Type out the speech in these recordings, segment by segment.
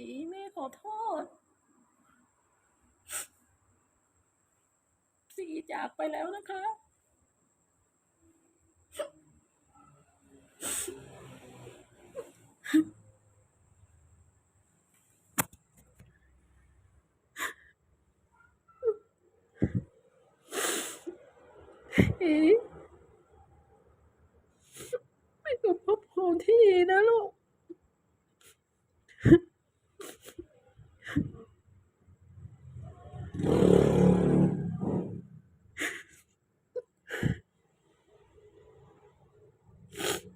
สีแม่ขอโทษ สีจากไปแล้วนะคะ เอ๊ะไม่กับพบของที่นะลูก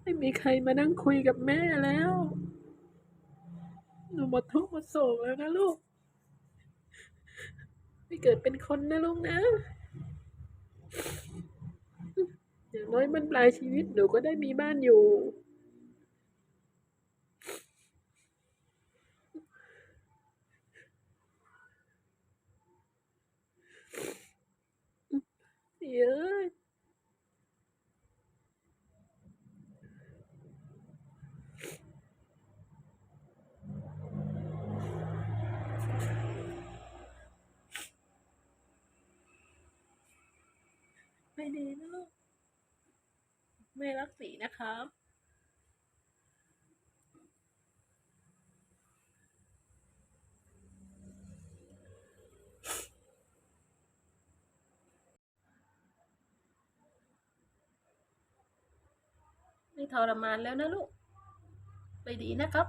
ไมีใครมานั่งคุยกับแม่แล้ว หนูหมดทุกข์หมดโศกแล้วนะลูก ไม่เกิดเป็นคนนะลูกนะ อย่างน้อยมันปลายชีวิตหนูก็ได้มีบ้านอยู่ เย้ย ไม่ดีนะลูกแม่รักสีนะครับไม่ทรมานแล้วนะลูก ไปดีนะครับ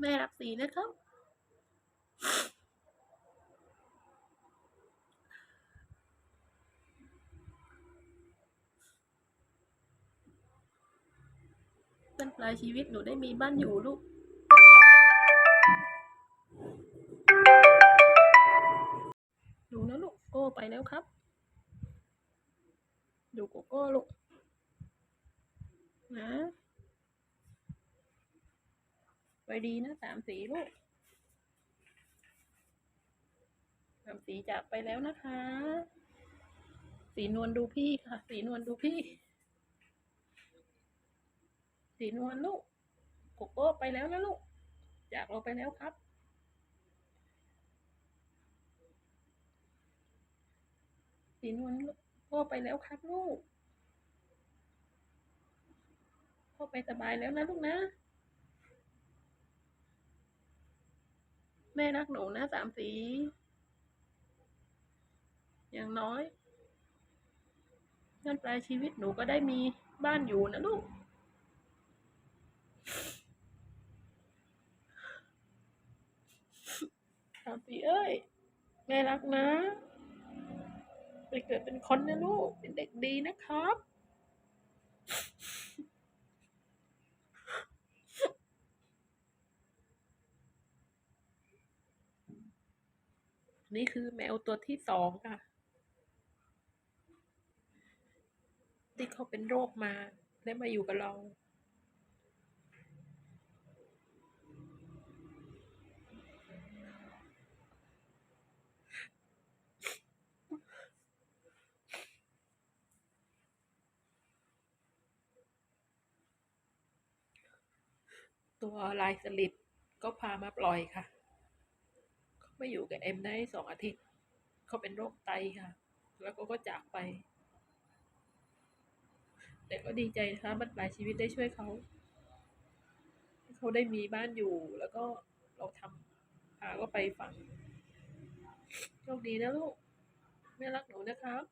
แม่รักสีนะครับ เป็นป ลายชีวิตหนูได้มีบ้านอยู่ลูก ดูนะลูกโก้ไปแล้วครับ ดูโกโก้ลูก นะไปดีนะสามสีลูกสามสีจากไปแล้วนะคะ สีนวลดูพี่ค่ะ สีนวลดูพี่ สีนวลลูกโกโก้ไปแล้วนะลูก จากเราไปแล้วครับ สีนวลลูกพ่อไปแล้วครับลูก พ่อไปสบายแล้วนะลูกนะ แม่รักหนูนะสามสี อย่างน้อยนั่นปลายชีวิตหนูก็ได้มีบ้านอยู่นะลูก สามสีเอ้ย แม่รักนะ ไปเกิดเป็นคนนะลูก เป็นเด็กดีนะครับ นี่คือแมวตัวที่สองค่ะ ที่เขาเป็นโรคมา และมาอยู่กับเรา ตัวลายสลิดก็พามาปล่อยค่ะ เขาไม่อยู่กับเอ็มได้สองอาทิตย์ เขาเป็นโรคไตค่ะ แล้วก็ก็จากไป แต่ก็ดีใจนะคะบันปลายชีวิตได้ช่วยเขา เขาได้มีบ้านอยู่แล้วก็เราทำพาก็ไปฝังโชคดีนะลูกแม่รักหนูนะครับ